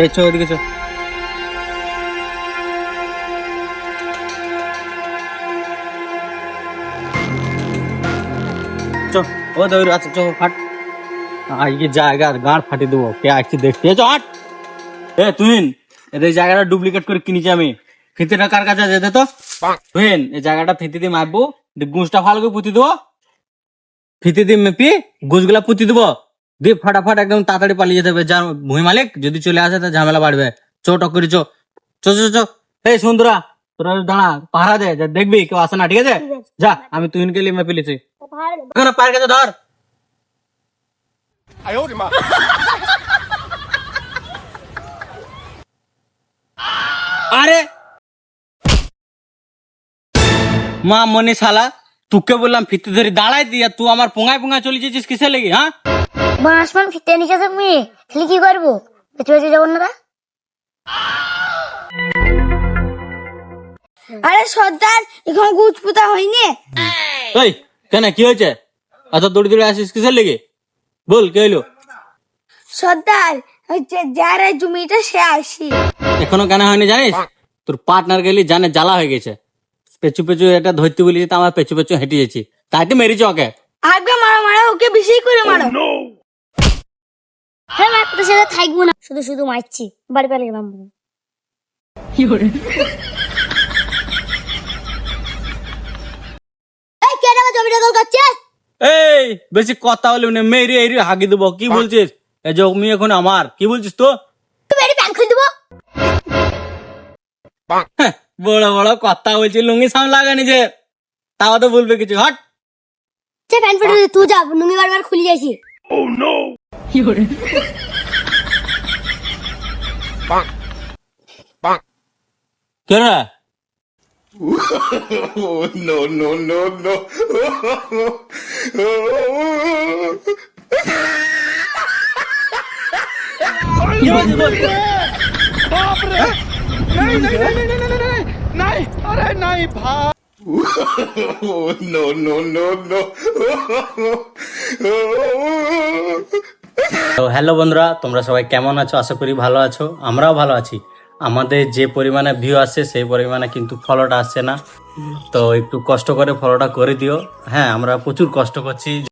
এই চো ওদিকে চো ও দৌড় আচ্ছা চো ফাট আজকে জায়গা গাঁড় ফাটিয়ে দেবো, কে আসছি দেখতে। চো হাট। এ, তুহিন, এই জায়গাটা ডুপ্লিকেট করে কিনেছি আমি। ফিতেটা কার কাছে দে তো। তুহিন, এই জায়গাটা ফিতে দিয়ে মারবো গুঁজটা ভালো করে পুঁতি দেবো। ফিতে দিয়ে মেপি, গুঁজগুলা পুঁতি দেবো। দিয়ে ফাটাফাট একদম তাড়াতাড়ি পালিয়ে যেতে হবে। যার ভূমি মালিক যদি চলে আসে তো ঝামেলা বাড়বে। চো টক করে চো। চো চো চো। এই সুন্দরা তোরা দাঁড়া পাহারা দে যা দেখবি কেউ আসে না ঠিক আছে? যা আমি তুহিনকে নিয়ে মেপে লিছি এখানে পায়ের কাছে ধর। আরে! মা মনে শালা তোকে বললাম ফিতে ধরে দাঁড়াই দিয়া তুই আমার পোঙায় পোঙায় চলে যেছিস কিসে লেগে হ্যাঁ? বাঁশ মান ফিতে নিচে তুমি তাহলে কি করব? বেঁচে বেঁচে যাব না আরে সর্দার এখন পুতা হয়নি। এই কেন কি হয়েছে? অত দৌড়ি দৌড়ে আসিস কিসের লেগে? বল কে হইল সর্দার হচ্ছে যার এই জমিটা সে আসি। এখনও কেন হয়নি জানিস? তোর পার্টনার গেলি জানে জ্বালা হয়ে গেছে। পেছু পেছু এটা ধরতে বলি তো আমার পেছু পেছু হেঁটে যাচ্ছি। তাই তো মেরেছি ওকে। আগে মারো মারো ওকে বেশি করে মারো। হ্যাঁ মা তোর সাথে থাকব না। শুধু শুধু মারছি। বাড়ি পালিয়ে গেলাম। এই কে টাকা জমিটা দল করছে? এই বেশি কথা বলি না। মেরে হাগি দেবো। কি বলছিস? জমি এখন আমার। কি বলছিস তো? তুমি এটি ব্যাংক খুলে দেবো। হ্যাঁ, বড় বড় কথা বলছি। লুঙ্গি সাম লাগানি যে। তাও তো বলবে কিছু। হট। সে প্যান্ট ফেটে তুই যা নুঙ্গি বারবার খুলে যাইছি? No, no, no, no. কি বলছিস বল? Oh, no, no, no, no. তো হ্যালো বন্ধুরা, তোমরা সবাই কেমন আছো? আশা করি ভালো আছো। আমরাও ভালো আছি। আমাদের যে পরিমাণে ভিউ আসছে, সেই পরিমাণে কিন্তু ফলোটা আসছে না। তো একটু কষ্ট করে ফলোটা করে দিও। হ্যাঁ আমরা প্রচুর কষ্ট করছি।